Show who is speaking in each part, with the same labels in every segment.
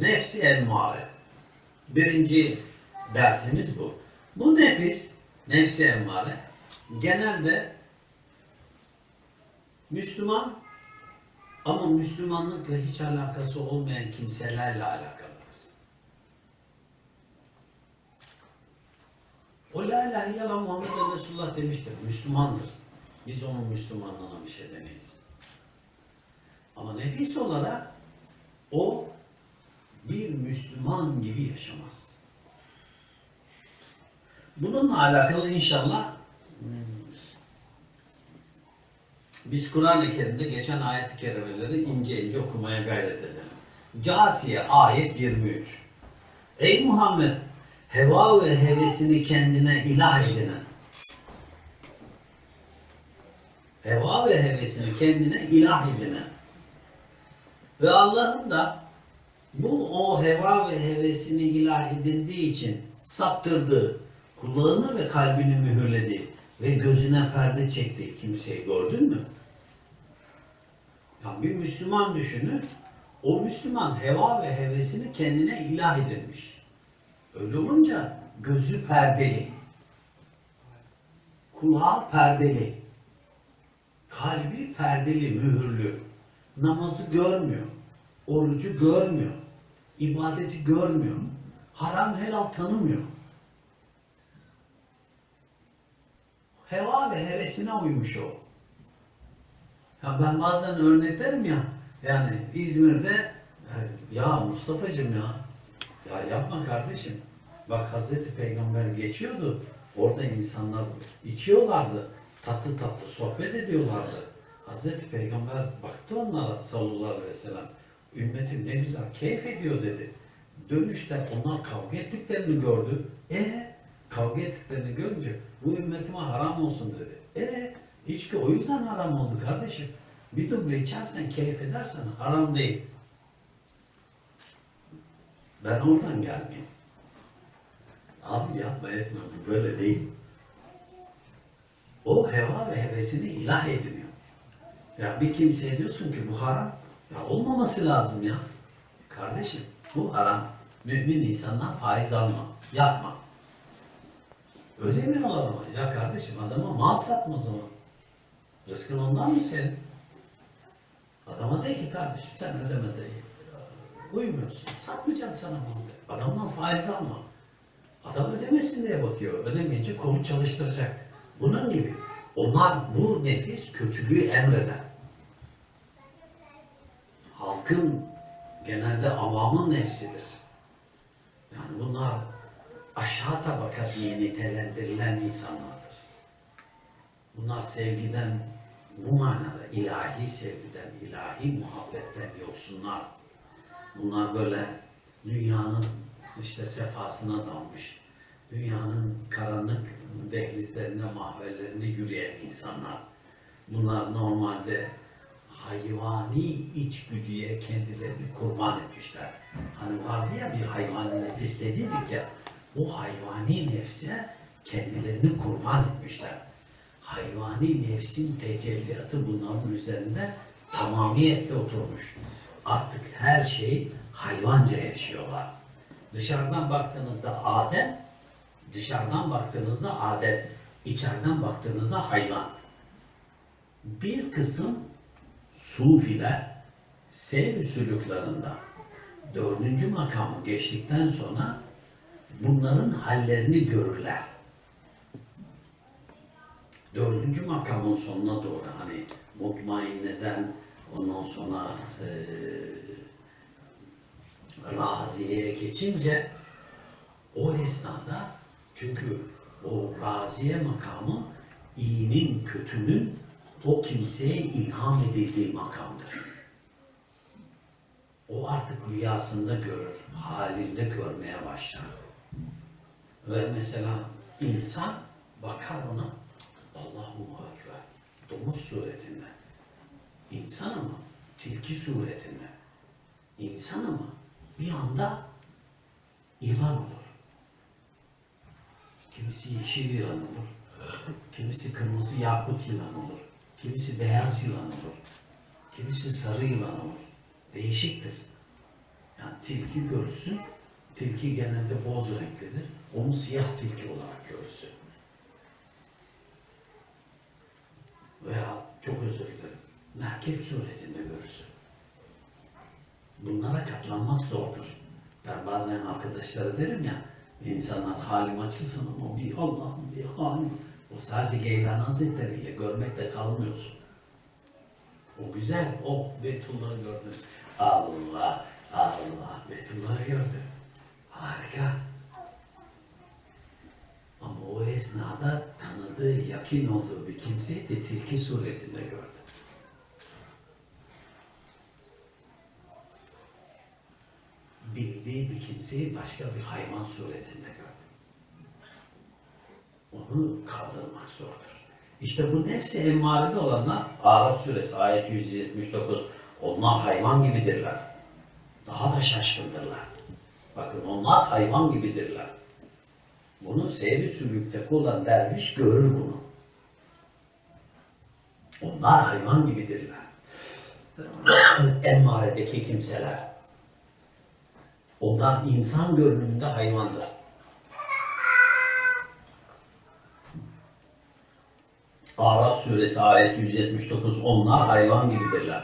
Speaker 1: Nefsi emmare. Birinci dersimiz bu. Bu nefis, nefsi emmare genelde Müslüman ama Müslümanlıkla hiç alakası olmayan kimselerle alakalıdır. O la ilahe illallah Muhammed Resulullah demiştir. Müslümandır. Biz onun Müslümanlığına bir şey demeyiz. Ama nefis olarak o bir Müslüman gibi yaşamaz. Bununla alakalı inşallah hmm, biz Kur'an-ı Kerim'de geçen ayet-i kerimeleri ince ince okumaya gayret edelim. Casiye ayet 23. Ey Muhammed heva ve hevesini kendine ilah edinen heva ve hevesini kendine ilah edinen ve Allah'ın da bu o heva ve hevesini ilah edindiği için saptırdığı, kulağını ve kalbini mühürledi ve gözüne perde çekti kimseyi gördün mü? Ya bir Müslüman düşünün. O Müslüman heva ve hevesini kendine ilah edinmiş. Öyle olunca gözü perdeli. Kulağı perdeli. Kalbi perdeli, mühürlü. Namazı görmüyor. Orucu görmüyor. ibadeti görmüyor. Haram helal tanımıyor. Heva ve hevesine uymuş o. Ya ben bazen örnek verim ya. Yani İzmir'de ya Mustafa'cığım ya ya yapma kardeşim. Bak Hazreti Peygamber geçiyordu. Orada insanlar içiyorlardı. Tatlı tatlı sohbet ediyorlardı. Hazreti Peygamber baktı onlara sallallahu aleyhi ve sellem. Ümmetim ne güzel keyif ediyor dedi. Dönüşte onlar kavga ettiklerini gördü. E kavga ettiklerini görünce bu ümmetime haram olsun dedi. E içki o yüzden haram oldu kardeşim. Bir duble içersen, keyif edersen haram değil. Ben oradan gelmeyeyim. Abi yapma etme bu böyle değil. O heva ve hevesini ilah ediniyor. Ya bir kimseye diyorsun ki bu haram. Ya olmaması lazım ya. Kardeşim bu haram. Mümin insandan faiz alma. Yapma. Öyle mi adama? Ya kardeşim adama mal satma o zaman. Rızkın ondan mı senin? Adama de ki kardeşim sen ödeme de uymuyorsun. Satmayacağım sana malı. Adamdan faiz alma. Adam ödemesin diye bakıyor. Ödemeyince kolu çalıştıracak. Bunun gibi. Onlar bu nefis kötülüğü emreder. Halkın genelde avamın nefsidir. Yani bunlar aşağı tabaka diye nitelendirilen insanlardır. Bunlar sevgiden bu manada ilahi sevgiden, ilahi muhabbetten yoksunlar. Bunlar böyle dünyanın işte sefasına dalmış, dünyanın karanlık dehlizlerine, mahvellerine yürüyen insanlar. Bunlar normalde hayvani içgüdüye kendilerini kurban etmişler. Hani vardı ya bir hayvani nefis dediydik ya, o hayvani nefse kendilerini kurban etmişler. Hayvani nefsin tecelliyatı bunların üzerinde tamamiyetle oturmuş. Artık her şey hayvanca yaşıyorlar. Dışarıdan baktığınızda Adem, dışarıdan baktığınızda Adem, içeriden baktığınızda hayvan. Bir kısım Sufiler seyr sülüklarında dördüncü makamı geçtikten sonra bunların hallerini görürler. Dördüncü makamın sonuna doğru hani mutmainneden ondan sonra eee raziyeye geçince o esnada çünkü o raziye makamı iyinin kötünün o kimseye ilham edildiği makamdır. O artık rüyasında görür, halinde görmeye başlar. Ve mesela insan bakar ona, Allahu Ekber, domuz suretinde. İnsan ama tilki suretinde. İnsan ama bir anda yılan olur. Kimisi yeşil yılan olur. Kimisi kırmızı yakut yılan olur. Kimisi beyaz yılan olur. Kimisi sarı yılan olur. Değişiktir. Yani tilki görürsün. Tilki genelde boz renklidir. Onu siyah tilki olarak görürsün. Veya çok özür dilerim. Merkep suretinde görürsün. Bunlara katlanmak zordur. Ben bazen arkadaşlara derim ya, insanlar halim açılsın ama bir Allah'ım bir halim. O sadece Geylan Hazretleri ile kalmıyorsun. O güzel, oh Betullah'ı gördüm. Allah, Allah, Betullah'ı gördüm. Harika. Ama o esnada tanıdığı, yakin olduğu bir kimseyi de tilki suretinde gördü. Bildiği bir kimseyi başka bir hayvan suretinde gördü. Onu kaldırmak zordur. İşte bu nefsi emmarede olanlar Araf suresi ayet 179 onlar hayvan gibidirler. Daha da şaşkındırlar. Bakın onlar hayvan gibidirler. Bunu seyri sülükte olan derviş görür bunu. Onlar hayvan gibidirler. Emmaredeki kimseler. Onlar insan görünümünde hayvandır. Araf suresi ayet 179 onlar hayvan gibidirler.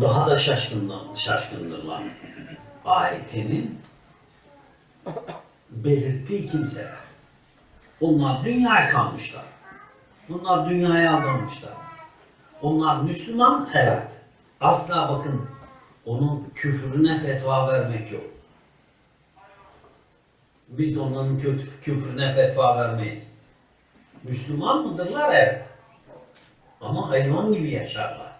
Speaker 1: Daha da şaşkınlar, şaşkındırlar. Ayetinin belirttiği kimseler. Onlar dünyaya kalmışlar. Bunlar dünyaya aldanmışlar. Onlar Müslüman, evet. Asla bakın onun küfrüne fetva vermek yok. Biz onların kötü küfrüne fetva vermeyiz. Müslüman mıdırlar? Evet. Ama hayvan gibi yaşarlar.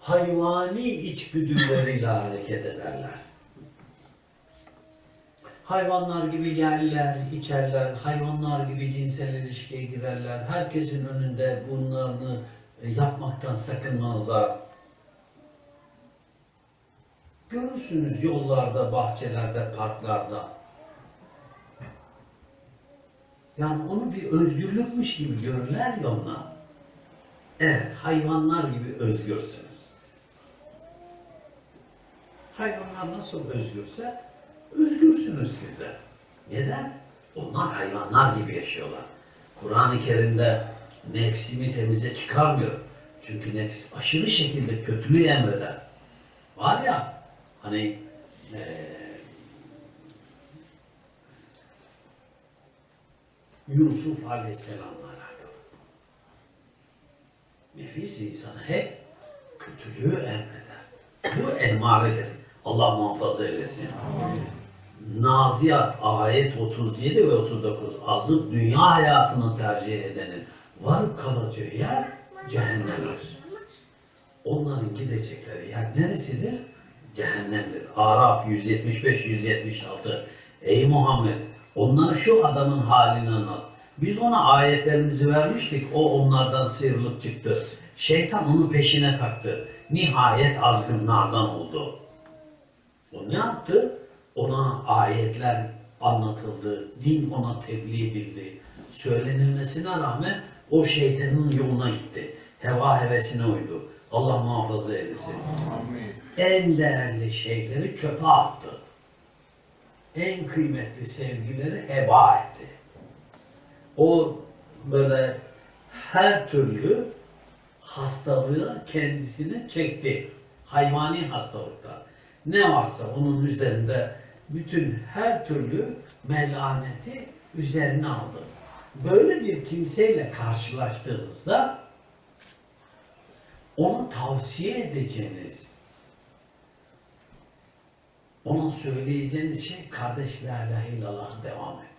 Speaker 1: Hayvani içgüdüleriyle hareket ederler. Hayvanlar gibi yerler, içerler, hayvanlar gibi cinsel ilişkiye girerler. Herkesin önünde bunlarını e, yapmaktan sakınmazlar. Görürsünüz yollarda, bahçelerde, parklarda. Yani onu bir özgürlükmüş gibi görürler ya ona. Evet, hayvanlar gibi özgürsünüz. Hayvanlar nasıl özgürse, özgürsünüz siz de. Neden? Onlar hayvanlar gibi yaşıyorlar. Kur'an-ı Kerim'de nefsimi temize çıkarmıyor. Çünkü nefis aşırı şekilde kötülüğü emreder. Var ya, hani eee Yusuf Aleyhisselam'la alakalı. Nefis insanı hep kötülüğü emreder. Bu emmaredir. Allah muhafaza eylesin. Naziyat ayet 37 ve 39 azıp dünya hayatını tercih edenin varıp kalacağı yer cehennemdir. Onların gidecekleri yer neresidir? Cehennemdir. Araf 175-176 Ey Muhammed onlara şu adamın halini anlat. Biz ona ayetlerimizi vermiştik. O onlardan sıyrılıp çıktı. Şeytan onun peşine taktı. Nihayet azgınlardan oldu. O ne yaptı? Ona ayetler anlatıldı. Din ona tebliğ edildi. Söylenilmesine rağmen o şeytanın yoluna gitti. Heva hevesine uydu. Allah muhafaza eylesin. En değerli şeyleri çöpe attı. En kıymetli sevgileri heba etti. O böyle her türlü hastalığı kendisine çekti. Hayvani hastalıklar. Ne varsa onun üzerinde bütün her türlü melaneti üzerine aldı. Böyle bir kimseyle karşılaştığınızda ona tavsiye edeceğiniz, ona söyleyeceğiniz şey kardeş la ilahe illallah devam et.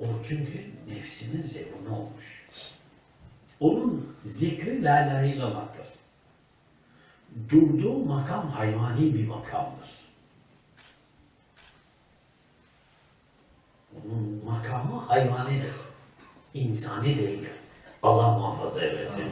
Speaker 1: O çünkü nefsinin zevni olmuş. Onun zikri la ilahe illallah'tır. Durduğu makam hayvani bir makamdır. Onun makamı hayvanidir. İnsani değildir. Allah muhafaza eylesin.